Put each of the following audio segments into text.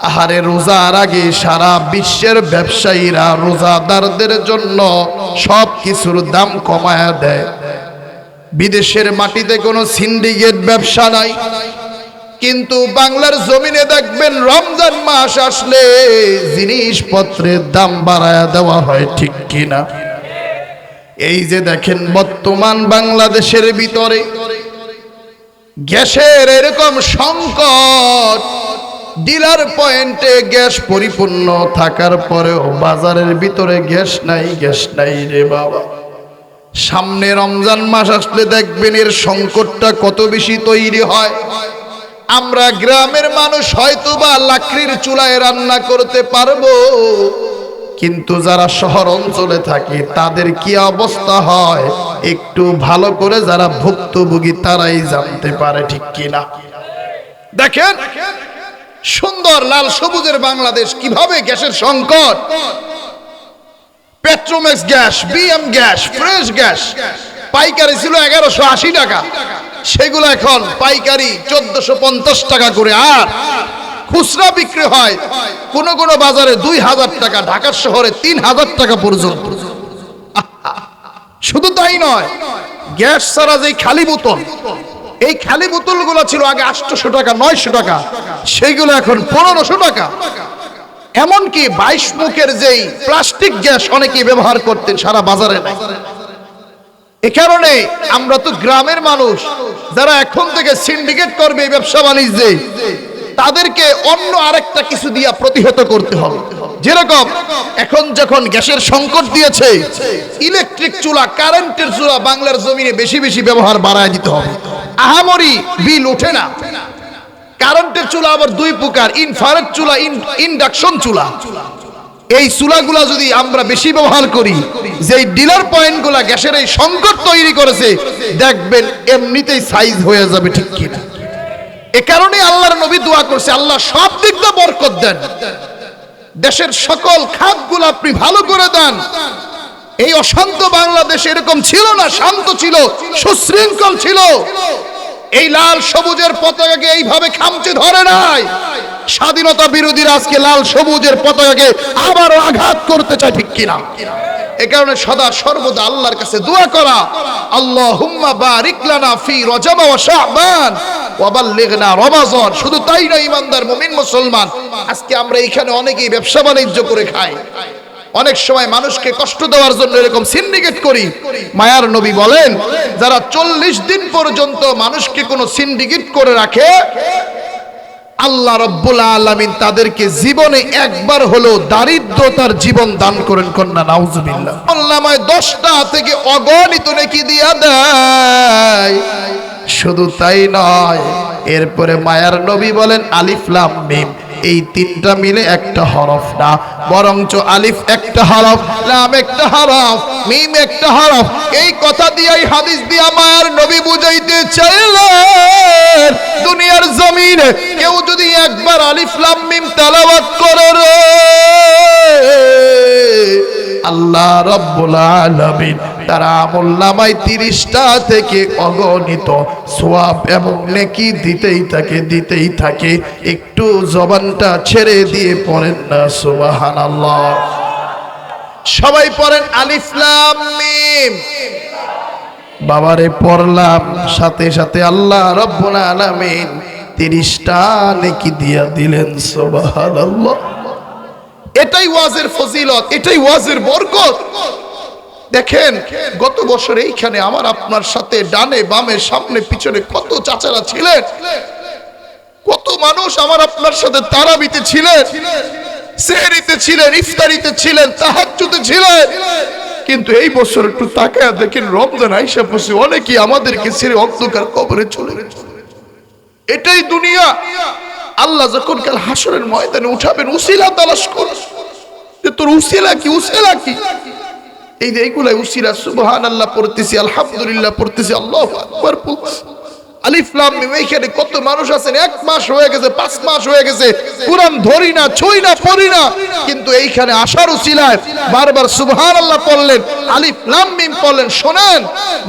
আহারে রোজার আগে সারা বিশ্বের ব্যবসায়ীরা রোজাদারদের জন্য সব কিছুর দাম কমায়া দেয়। বিদেশের মাটিতে কোনো সিন্ডিকেট ব্যবসা নাই। কিন্তু বাংলার জমিনে দেখবেন রমজান মাস আসলে জিনিসপত্রের দাম বাড়ায়া দেওয়া হয় ঠিক কিনা? এই যে দেখেন বর্তমান বাংলাদেশের ভিতরে গ্যাসের এরকম সংকট ডিলার পয়েন্টে গ্যাস পরিপূর্ণ থাকার পরেও বাজারের ভিতরে গ্যাস নাই গ্যাস নাই রে বাবা। সামনে রমজান মাস আসলে দেখবেন এর সংকটটা কত বেশি তৈরি হয়। আমরা গ্রামের মানুষ হয়তো বা লাকড়ির চুলায় রান্না করতে পারব, কিন্তু যারা শহর অঞ্চলে থাকে, তাদের কি অবস্থা হয়? একটু ভালো করে যারা ভুক্তভোগী, তারাই জানতে পারে ঠিক কিনা। দেখেন সুন্দর লাল সবুজের বাংলাদেশ কীভাবে গ্যাসের সংকট? Petromax gas BM gas fresh gas. পাইকারি ছিল এগারোশো আশি টাকা। সেগুলো এখন পাইকারি চোদ্দশো পঞ্চাশ টাকা করে। আর খুচরা বিক্রি হয় কোন কোন বাজারে দুই হাজার টাকা, ঢাকার শহরে তিন হাজার টাকা পর্যন্ত। শুধু তাই নয়, গ্যাস ছাড়া যে খালি বোতল এই খালি বোতলগুলো ছিল আগে আটশোশো টাকা, নয়শো টাকা। সেইগুলো এখন পনেরোশো টাকা। এমনকি বাইশ মুখের যেই প্লাস্টিক গ্যাস অনেকেই ব্যবহার করতেন সারা বাজারে এ কারণে আমরা তো গ্রামের মানুষ, যারা এখন থেকে সিন্ডিকেট করবে ব্যবসা বাণিজ্যে, তাদেরকে অন্য আরেকটা কিছু দিয়া প্রতিহত করতে হবে। যেরকম, এখন যখন গ্যাসের সংকট দিয়েছে ইলেকট্রিক চুলা কারেন্টের চুলা বাংলার জমিনে বেশি বেশি ব্যবহার বাড়ায় দিতে হবে। আহামরি বিল ওঠে না। কারেন্টের চুলা আবার দুই প্রকার, ইনফ্রারেড চুলা ইন্ডাকশন চুলা। এই চুলাগুলা যদি আমরা বেশি ব্যবহার করি যে ডিলার পয়েন্টগুলা গ্যাসের এই সংকট তৈরি করেছে, দেখবেন এমনিতেই সাইজ হয়ে যাবে ঠিক কিনা। এ কারণে আল্লাহর নবী দোয়া করছে, আল্লাহ সব দিক দিয়ে বরকত দেন। দেশের সকল খাতগুলো আপনি ভালো করে দেন। এই অশান্ত বাংলাদেশ এরকম ছিল না, শান্ত ছিল, সুশৃঙ্খল ছিল। এই লাল সবুজের পতাকাকে এইভাবে খামচে ধরে নাই। স্বাধীনতা বিরোধীরা আজকে লাল সবুজের পতাকাকে আবার আঘাত করতে চায় ঠিক কিনা? এ কারণে সদা সর্বদা আল্লাহর কাছে দোয়া করা আল্লাহ হুম্মা বারিক লানা ফি রজব ওয়া শাবান ওয়া বাল্লিগনা রমাজান। শুধু তাই না, ইমানদার মুমিন মুসলমান, আজকে আমরা এখানে অনেকেই ব্যবসা বাণিজ্য করে খাই। অনেক সময় মানুষকে কষ্ট দেওয়ার জন্য এরকম সিন্ডিকেট করি। মায়ার নবী বলেন, যারা চল্লিশ দিন পর্যন্ত মানুষকে কোনো সিন্ডিকেট করে রাখে, আল্লাহ রব্বুল আলামিন তাদেরকে জীবনে একবার হলো দারিদ্রতার জীবন দান করেন কন্যা, নাউজুবিল্লাহ। আল্লামায় দশটা থেকে অগণিত নাকি দিয়া দেয়। শুধু তাই নয়, এরপরে মায়ার নবী বলেন আলিফলাম মিম। এই তিনটা মিলে একটা হরফ না। বরঞ্চ আলিফ একটা হরফ, লাম একটা হরফ, মিম একটা হরফ। এই কথা দিয়ে হাদিস দিয়ে আমার নবী বুঝাইতে চাইলেন, দুনিয়ার জমিনে কেউ যদি একবার আলিফ, লাম, মিম তেলাওয়াত করে রে আল্লাহ রব্বুল আলামিন। তার আমল নামায় তিরিশটা থেকে অগণিত সোয়াব এবং নেকি দিতেই থাকে দিতেই থাকে। একটু জবানটা ছেড়ে দিয়ে পড়েন না সুবাহান আল্লাহ সবাই পড়েন আলিফলাম মিম। বাবারে পড়লাম, সাথে সাথে আল্লাহ রব্বুল আলামিন তিরিশটা নেকি দিয়া দিলেন সুবাহান আল্লাহ এটাই ওয়াজের ফজিলত, এটাই ওয়াজের বরকত। দেখেন, গত বছর এইখানে আমার আপনার সাথে ডানে বামে সামনে পিছনে কত চাচারা ছিলেন। কত মানুষ আমার আপনার সাথে তারাবিতে ছিলেন, সেহরিতে ছিলেন, ইফতারিতে ছিলেন, তাহাজ্জুদে ছিলেন। কিন্তু এই বছর একটু তাকায় দেখেন, রমজান আইসা বসে অনেকেই আমাদেরকে ছেড়ে অন্ধকার কবরে চলে এটাই দুনিয়া। আল্লাহ যখন কাল হাসরের ময়দানে উঠাবেন, উসিলা তালাশ কর যে তোর উসিলা কি উসিলা কি? এই যে এইগুলাই উসিলা সুবহান আল্লাহ পড়তেছি, আলহামদুলিল্লাহ পড়তেছি, আল্লাহ আকবার পড়তেছি। কত মানুষ আছেন? এক মাস হয়ে গেছে, পাঁচ মাস হয়ে গেছে। কোরআন ধরি না, ছুই না, পড়ি না। কিন্তু এইখানে আসার উচিলায় বারবার সুবহান আল্লাহ পড়লেন আলিফলাম মিম পড়লেন। শোনেন,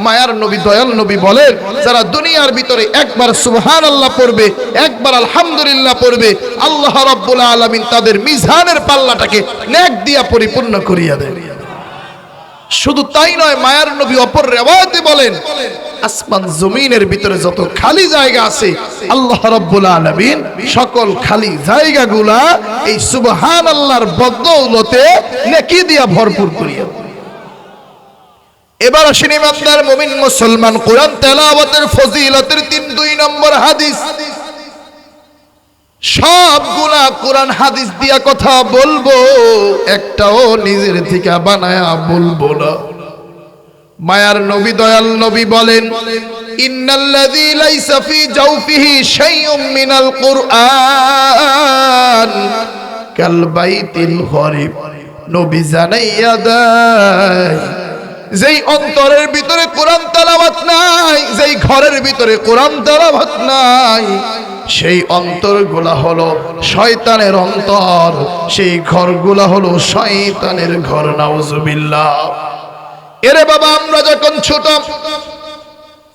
মায়ার নবী, দয়াল নবী বলেন, যারা দুনিয়ার ভিতরে একবার সুবহান আল্লাহ পড়বে, একবার আলহামদুলিল্লাহ পড়বে, আল্লাহ রাব্বুল আলামিন তাদের মিজানের পাল্লাটাকে নেক দিয়া পরিপূর্ণ করিয়া দেন। শুধু তাই নয়, মায়ার নবী অপর রেওয়ায়তে বলেন, আসমান জমিনের ভিতরে যত খালি জায়গা আছে, আল্লাহ রাব্বুল আলামিন সকল খালি জায়গাগুলা এই সুবহান আল্লাহর বদৌলতে নেকি দিয়া ভরপুর করিয়া এবার আসেন ইমানদার মুমিন মুসলমান কোরআন তেলাওয়াতের ফজিলতের তিন, দুই নম্বর হাদিস। সবগুলা কোরআন হাদিস দিয়া কথা বলব, একটাও নিজের থেকে বানায়া বলব না। মায়ার নবী দয়াল নবী বলেন মিনাল কুরআন যেই অন্তরের ভিতরে কোরআন তেলাওয়াত নাই, যেই ঘরের ভিতরে কোরআন তেলাওয়াত নাই সেই অন্তরগুলা হলো শয়তানের অন্তর, সেই ঘরগুলা হলো শয়তানের ঘর, নাউজুবিল্লাহ। এরে বাবা, আমরা যখন ছোট,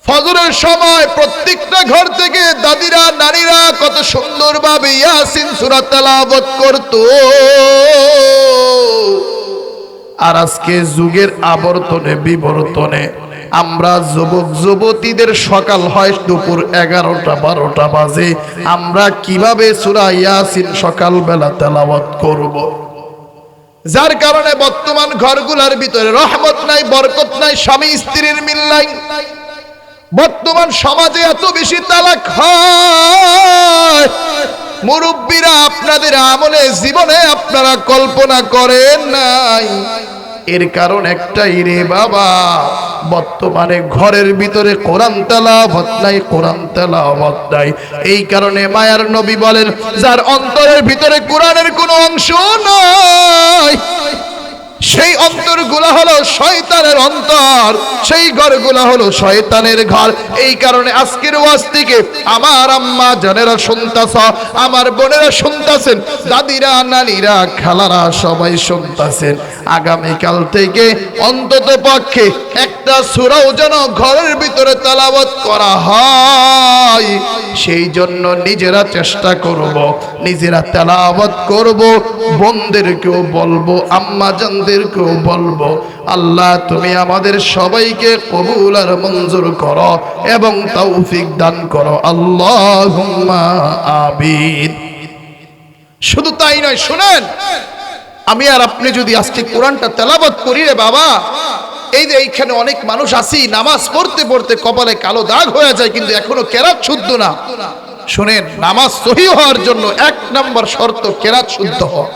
ফজরের সময় প্রত্যেকটা ঘর থেকে দাদিরা নারীরা কত সুন্দরভাবে ইয়াসিন সূরা তেলাওয়াত করত। আর আজকে যুগের আবর্তনে, বিবর্তনে আমরা যুবক যুবতীদের সকাল হয় দুপুর এগারোটা, বারোটা বাজে। আমরা কীভাবে সুরা ইয়াসিন সকালবেলা তেলাওয়াত করব। যার কারণে বর্তমান ঘরগুলার ভিতরে রহমত নাই, বরকত নাই, স্বামী স্ত্রীর মিল নাই। বর্তমান সমাজে এত বেশি তালাক মুরব্বীরা আপনাদের আমলে জীবনে আপনারা কল্পনা করেন নাই। এর কারণ একটাই রে বাবা, বর্তমানে ঘরের ভিতরে কোরআন তেলাওয়াত নাই, কোরআন তেলাওয়াত নাই। এই কারণে মায়ার নবী বলেন, যার অন্তরের ভিতরে কোরআনের কোনো অংশ নাই, সেই অন্তরগুলা হলো শয়তানের অন্তর, সেই ঘরগুলা হলো শয়তানের ঘর। এই কারণে আজকের ওয়াজ থেকে আমার আম্মা জানেরা শুনতাছ, আমার বোনেরা শুনতাছেন, দাদিরা, নানিরা, খালারা সবাই শুনতাছেন। আগামীকাল থেকে অন্তত পক্ষে একটা সুরাও যেন ঘরের ভিতরে তালাবত করা হয়। সেই জন্য নিজেরা চেষ্টা করব, নিজেরা তেলাওয়াত করব বোনদেরকেও বলব আম্মা জানদেরকেও বলব, আল্লাহ তুমি আমাদের সবাইকে কবুল আর মঞ্জুর করো এবং তৌফিক দান করো। আল্লাহ আবিদ শুধু তাই নয়, শুনেন! আমি আর আপনি যদি আজকে কোরআনটা তেলাবত করি রে বাবা, এই যে এইখানে অনেক মানুষ আসি, নামাজ পড়তে পড়তে কপালে কালো দাগ হয়ে যায়, কিন্তু এখনও কেরাত শুদ্ধ না। শুনেন, নামাজ সহি হওয়ার জন্য এক নম্বর শর্ত কেরাত শুদ্ধ হওয়া।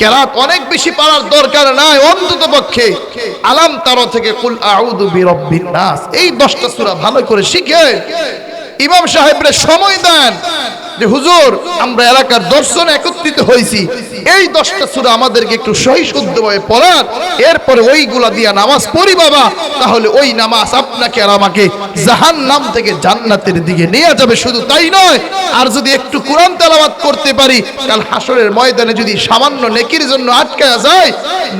কেরাত অনেক বেশি পারার দরকার নাই অন্তত পক্ষে। আলাম তার থেকে কুল আউদু বিরব্বিন নাস। এই দশটা সূরা ভালো করে শিখে ইমাম সাহেবরে সময় দেন। যে হুজুর, আমরা এলাকার দর্শন একত্রিত হয়েছি। এই দশটা সুরা আমাদেরকে একটু সহি শুদ্ধভাবে পড়ান। এরপরে ওইগুলা দিয়া নামাজ পড়ি বাবা, তাহলে ওই নামাজ আপনাকে আর আমাকে জাহান নাম থেকে জান্নাতের দিকে নিয়ে যাবে, শুধু তাই নয়। আর যদি একটু কোরআন তেলাওয়াত করতে পারি কাল হাসরের ময়দানে যদি সামান্য নেকির জন্য আটকায়া যায়,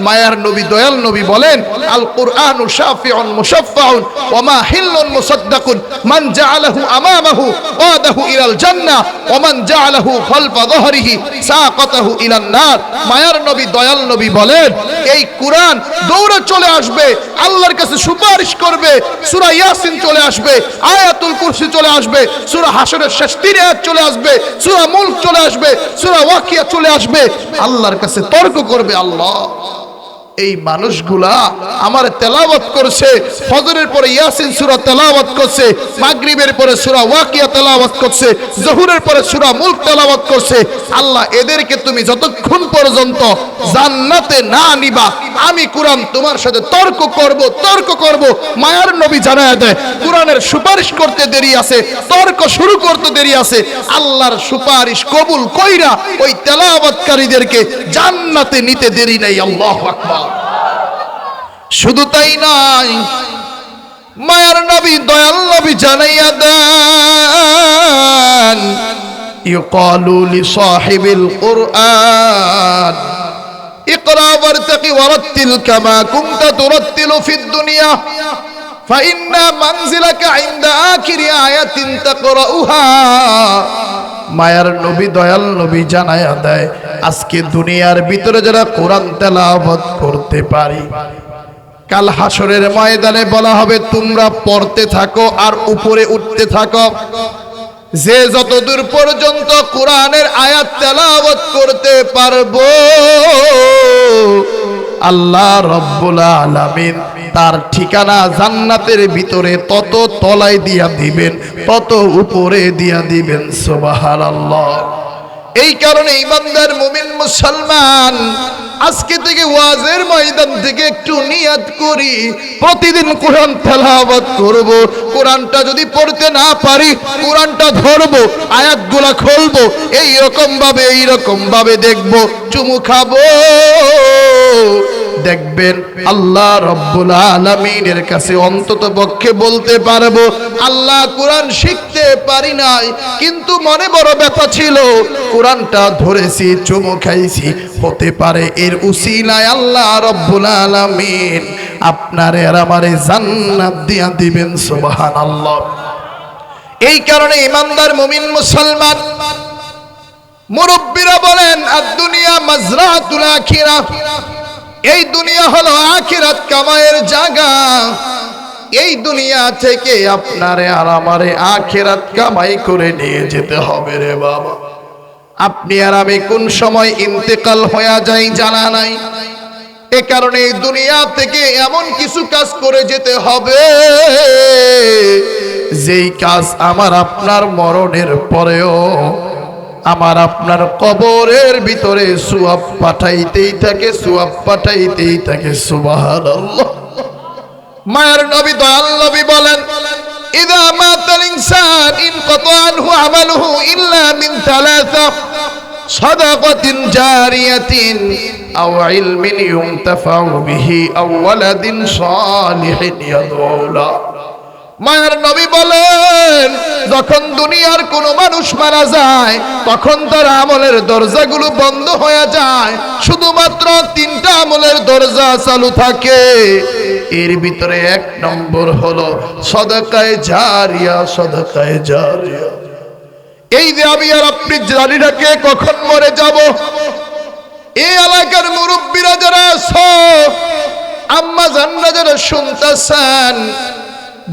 মায়ার নবী, দয়াল নবী বলেন আল কোরআন শাফিউন মুশাফফাউন ওয়া মা হিল্লুন মুসাদ্দাকুন। মান জাআলাহু আমামাহু ওয়াদাহু ইলাল জান্নাহ ওয়া মান জাআলাহু খালফা যহরিহি সাকাতাহু ইলান নার মায়ার নবী, দয়াল নবী বলেন, এই কোরআন দৌড়ে চলে আসবে, আল্লাহর কাছে সুপারিশ করবে, সূরা ইয়াসিন চলে আসবে, আয়াতুল কুরসি চলে আসবে, সূরা হাসরের শেষ তিন আয়াত চলে আসবে, সূরা মুলক চলে আসবে, সূরা ওয়াকিয়া চলে আসবে। আল্লাহর কাছে তর্ক করবে আল্লাহ। এই মানুষগুলা আমার তেলাওয়াত করছে, ফজরের পরে ইয়াসিন সূরা তেলাওয়াত করছে, মাগরিবের পরে সূরা ওয়াকিয়া তেলাওয়াত করছে, জহুরের পরে সূরা মুলক তেলাওয়াত করছে। আল্লাহ এদেরকে তুমি যতক্ষণ পর্যন্ত জান্নাতে না নিবা। আমি কোরআন তোমার সাথে তর্ক করব তর্ক করব। মায়ার নবী জানায় দেয়, কোরআনের সুপারিশ করতে দেরি আছে, তর্ক শুরু করতে দেরি আছে। আল্লাহর সুপারিশ কবুল কইরা ওই তেলাওয়াতকারীদেরকে জান্নাতে নিতে দেরি নাই, আল্লাহু আকবার। শুধু তাই নাই, মায়ার নবী, দয়াল নবী জানাইয়া দেন, ইউকালু লিসাহিবিল কুরআন। اقرا وارتقي ورتل كما كنت ترتل في الدنيا فإن منزلك عند آخر آية تقرأها মায়ার নবী দয়াল নবী জানায়া দেয় আজকে দুনিয়ার ভিতরে যারা কোরআন তেলাওয়াত করতে পারি কাল হাসরের ময়দানে বলা হবে তোমরা পড়তে থাকো আর উপরে উঠতে থাকো যে যতদূর পর্যন্ত কোরআনের আয়াত তেলাওয়াত করতে পারব, আল্লাহ রব্বুল আলামিন তার ঠিকানা জান্নাতের ভিতরে তত তলায় দিয়া দিবেন, তত উপরে দিয়া দিবেন, সুবহানাল্লাহ। এই কারণে ইমানদার মুমিন মুসলমান আজকে থেকে ওয়াজের ময়দান থেকে একটু নিয়াত করি। প্রতিদিন কোরআন তেলাওয়াত করব। কোরআনটা যদি পড়তে না পারি, কোরআনটা ধরব, আয়াতগুলা খুলবো এই রকম ভাবে এই রকম ভাবে দেখব। চুমু খাব। দেখবেন আল্লাহ রব্বুল আলামিনের কাছে অন্তত পক্ষে বলতে পারব, আল্লাহ কোরআন শিখতে পারি নাই, কিন্তু মনে বড় ব্যথা ছিল। কোরআনটা ধরেছি, চুমু খাইছি, হতে পারে এর উসিলায় আল্লাহ রব্বুল আলামিন আপনারে আর আমারে জান্নাত দিয়া দিবেন, সুবহানাল্লাহ। এই কারণে ইমানদার মুমিন মুসলমান, মুরব্বীরা বলেন আর দুনিয়া মাজরাতুল আখিরা। এই দুনিয়া হলো আখিরাত কামায়ের জায়গা। এই দুনিয়া থেকে আপনারে আর আমারে আখিরাত কামাই করে নিয়ে যেতে হবে রে বাবা। আপনি আর আমি কোন সময় ইন্তেকাল হয়ে যাই জানা নাই। এ কারণে দুনিয়া থেকে এমন কিছু কাজ করে যেতে হবে, যেই কাজ আমার আপনার মরণের পরেও, আমার আপনার কবরের ভিতরে সুয়াব পাঠাইতেই থাকে, সুয়াব পাঠাইতেই থাকে, সুবহানাল্লাহ। মায়ের নবী দয়াল নবী বলেন إذا مات الإنسان انقطع عنه عمله إلا من ثلاثة صدقة جارية أو علم ينتفع به أو ولد صالح يدعو له. মায়ের নবী বলেন, যখন দুনিয়ার কোনো মানুষ মারা যায়, তখন তার আমলের দরজাগুলো বন্ধ হয়ে যায়। শুধুমাত্র তিনটা আমলের দরজা চালু থাকে। এর ভিতরে এক নম্বর হলো সদকায় জারিয়া সদকায় জারিয়া। এই যে আমি আর আপনি জানি না কে কখন মরে যাব। এই এলাকার মুরব্বীরা যারা আম্মা জানরা যারা শুনতেছেন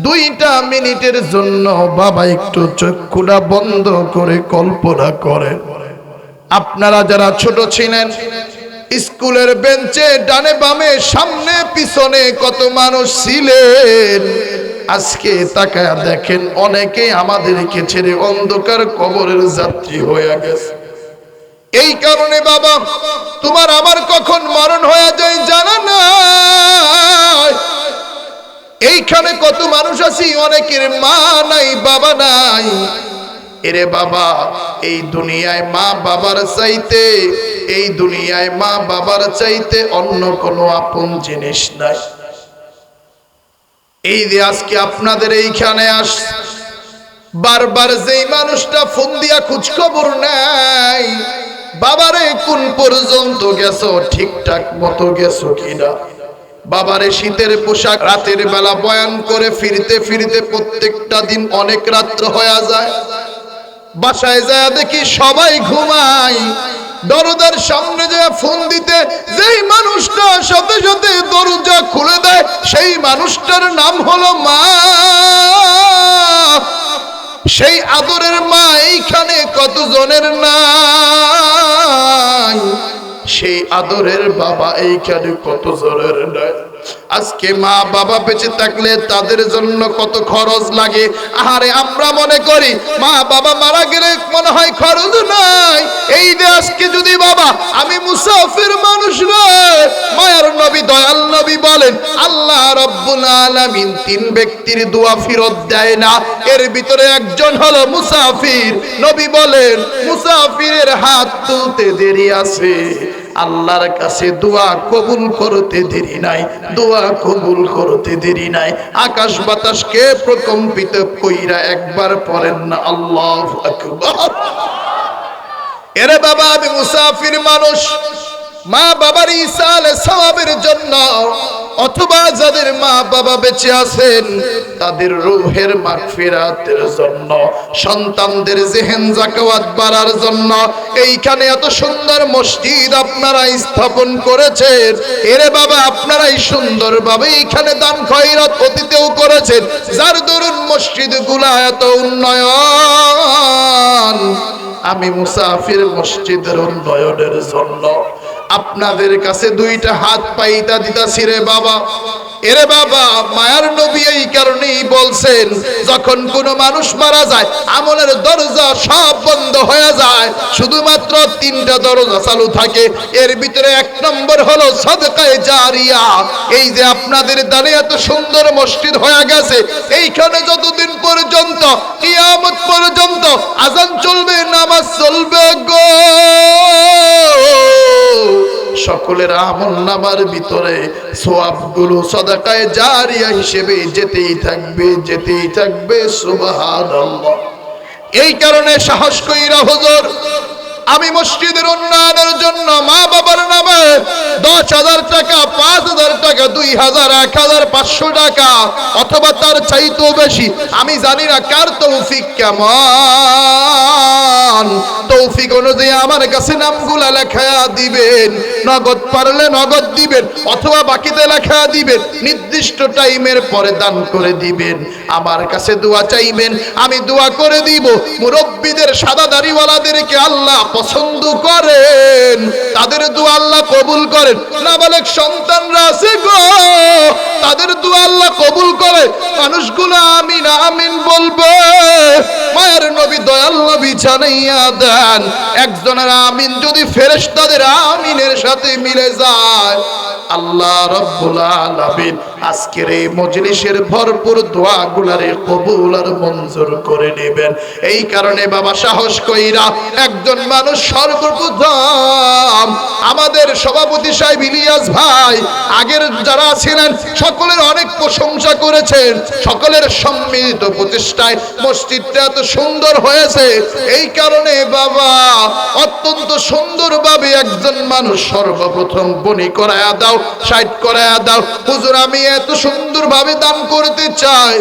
দুইটা মিনিটের জন্য বাবা একটু চক্ষুটা বন্ধ করে কল্পনা করেন। আপনারা যারা ছোট ছিলেন, স্কুলের বেঞ্চে, ডানে বামে, সামনে, পিছনে কত মানুষ ছিলেন? আজকে তাকায় দেখেন অনেকে আমাদেরকে ছেড়ে অন্ধকার কবরের যাত্রী হয়ে গেছে। এই কারণে বাবা, তোমার আমার কখন মরণ হয়ে যায় জানা নাই এইখানে কত মানুষ আছি? অনেকের মা নাই, বাবা নাই। এরে বাবা, এই দুনিয়ায় মা বাবার চাইতে, এই দুনিয়ায় মা বাবার চাইতে অন্য কোনো আপন জিনিস নাই। এই যে আজকে আপনাদের এইখানে আস, বারবার যেই মানুষটা ফোন দিয়া খোঁজখবর নাই বাবারে কোন পর্যন্ত গেছো, ঠিকঠাক মতো গেছো কিনা? বাবারে শীতের পোশাক রাতের বেলা বয়ান করে ফিরতে ফিরতে প্রত্যেকটা দিন অনেক রাত্র হয়ে যায়। বাসায় যায় দেখি সবাই ঘুমায়। দরজার সামনে যে ফোন দিতে, যেই মানুষটা সাথে সাথে দরজা খুলে দেয়, সেই মানুষটার নাম হলো মা। সেই আদরের মা এইখানে কতজনের নাই? সেই আদরের বাবা এইখানে কত জোরের নাই আজকে মা বাবা বেঁচে থাকলে তাদের জন্য কত খরচ লাগে? আহারে, আমরা মনে করি মা বাবা মারা গেলে মনে হয় খরচ নাই। এই যে আজকে যদি বাবা, আমি মুসাফির মানুষ নয়, মায়ার নবী, দয়াল নবী বলেন, আল্লাহ রব্বুল আলামিন তিন ব্যক্তির দোয়া ফিরত দেয় না। এর ভিতরে একজন হলো মুসাফির। নবী বলেন, মুসাফিরের হাত তুলতে দেরি আছে। আল্লাহর কাছে দোয়া কবুল করতে দেরি নাই, দোয়া কবুল করতে দেরি নাই। আকাশ বাতাসকে প্রকম্পিত কইরা একবার পড়েন না, আল্লাহ আকবার। এরে বাবা, আমি মুসাফির মানুষ। মা বাবার ইসাল সওয়াবের জন্য অথবা যাদের মা বাবা বেঁচে আছেন, তাদের রুহের মাগফিরাতের জন্য, সন্তানদের জেহেন জাকাওয়াত বাড়ার জন্য, এইখানে এত সুন্দর মসজিদ আপনারা স্থাপন করেছেন। এরে বাবা, আপনারাই সুন্দরভাবে এইখানে দান খয়রাত অতীতেও করেছেন। যার দরুন মসজিদগুলা এত উন্নয়ন। আমি মুসাফির মসজিদের উন্নয়নের জন্য আপনাদের কাছে দুইটা হাত পাইতা দিতাছি রে বাবা। এরে বাবা, মায়ার নবী এই কারণেই বলছেন, যখন কোন মানুষ মারা যায়, আমলের দরজা সব বন্ধ হয়ে যায়। শুধুমাত্র তিনটা দরজা চালু থাকে। এর ভিতরে এক নম্বর হলো সদকায়ে জারিয়া। এই যে আপনাদের দাঁড়িয়ে এত সুন্দর মসজিদ হয়ে গেছে, এইখানে যতদিন পর্যন্ত, কিয়ামত পর্যন্ত আজান চলবে, নামাজ চলবে গো। সকলের আমল নামার ভিতরে সোয়াবগুলো সদাকায় জারিয়া হিসেবে যেতেই থাকবে যেতেই থাকবে সুবাহ এই কারণে সাহস কইরা হুজুর আমি মসজিদের উন্নয়নের জন্য মা বাবার নামে দশ হাজার টাকা, পাঁচ হাজার টাকা, দুই হাজার, এক হাজার, পাঁচশো টাকা, অথবা তার চাইতেও বেশি। আমি জানি না কার তৌফিক কেমন। তৌফিক অনুযায়ী আমার কাছে নামগুলা লেখা দিবেন। নগদ পারলে নগদ দিবেন, অথবা বাকিতে লেখা দিবেন। নির্দিষ্ট টাইমের পরে দান করে দিবেন। আমার কাছে দোয়া চাইবেন, আমি দোয়া করে দিব। মুরব্বীদের সাদা দাড়িওয়ালাদেরকে আল্লাহ পছন্দ করেন, তাদের দোয়া আল্লাহ কবুল করেন। নাবালেক সন্তানরা আছে গো, তাদের দোয়া আল্লাহ কবুল করে। মানুষগুলো আমিন আমিন বলবে। মায়ের নবী দয়াল নবী জানাইয়া দেন, একজনের আমিন যদি ফেরেশতাদের আমিনের সাথে মিলে যায়, আল্লাহ রব্বুল আলামিন আজকের এই মজলিসের ভরপুর দোয়াগুলারে কবুল আর মঞ্জুর করে নেবেন। এই কারণে বাবা সাহস কইরা একজন মানুষ আমাদের সভাপতি সাহেব ইলিয়াস ভাই, আগের যারা ছিলেন, সকলের অনেক প্রশংসা করেছেন। সকলের সম্মিলিত মসজিদটা এত সুন্দর হয়েছে। এই কারণে বাবা, অত্যন্ত সুন্দরভাবে একজন মানুষ সর্বপ্রথম বনি করায়া দাও সাইড করায়া দাও। হুজুর, আমি এত সুন্দরভাবে দান করতে চাই।